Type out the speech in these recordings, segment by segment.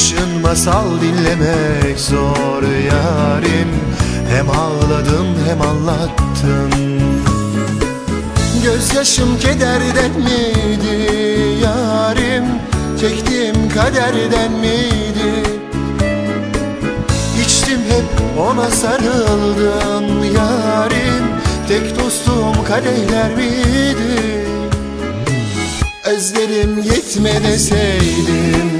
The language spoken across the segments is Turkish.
Kışın masal dinlemek zor yarim. Hem ağladım hem anlattım Gözyaşım kederden miydi yarim? Çektiğim kaderden miydi? İçtim hep ona sarıldım yarim. Tek dostum kadehler miydi? Özlerim yetme deseydim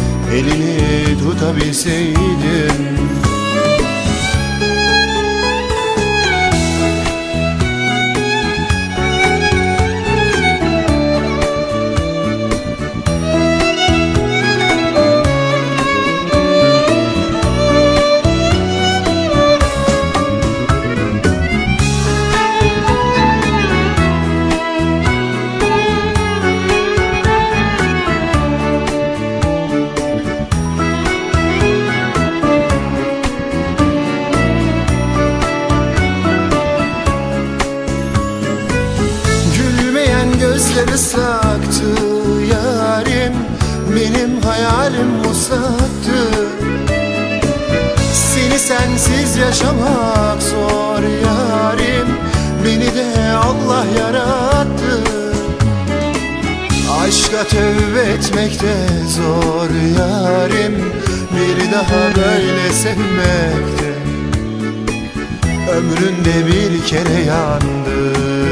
Elini tutabilseydim gözleri saktı yarim Benim hayalim uzattı Seni sensiz yaşamak zor yarim Beni de Allah yarattı. Aşka tövbe etmek de zor yarim Bir daha böyle sevmekte Ömründe bir kere yandı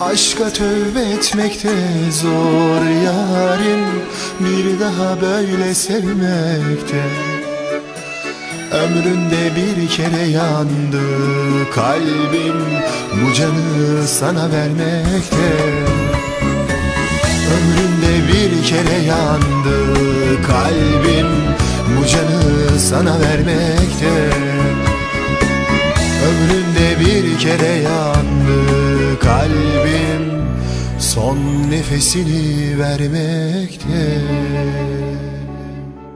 Aşka tövbe etmekte zor yarim. Bir daha böyle sevmekte Ömründe bir kere yandı kalbim. Bu canı sana vermekte Ömründe bir kere yandı kalbim. Bu canı sana vermekte Ömründe bir kere yandı Son nefesini vermekte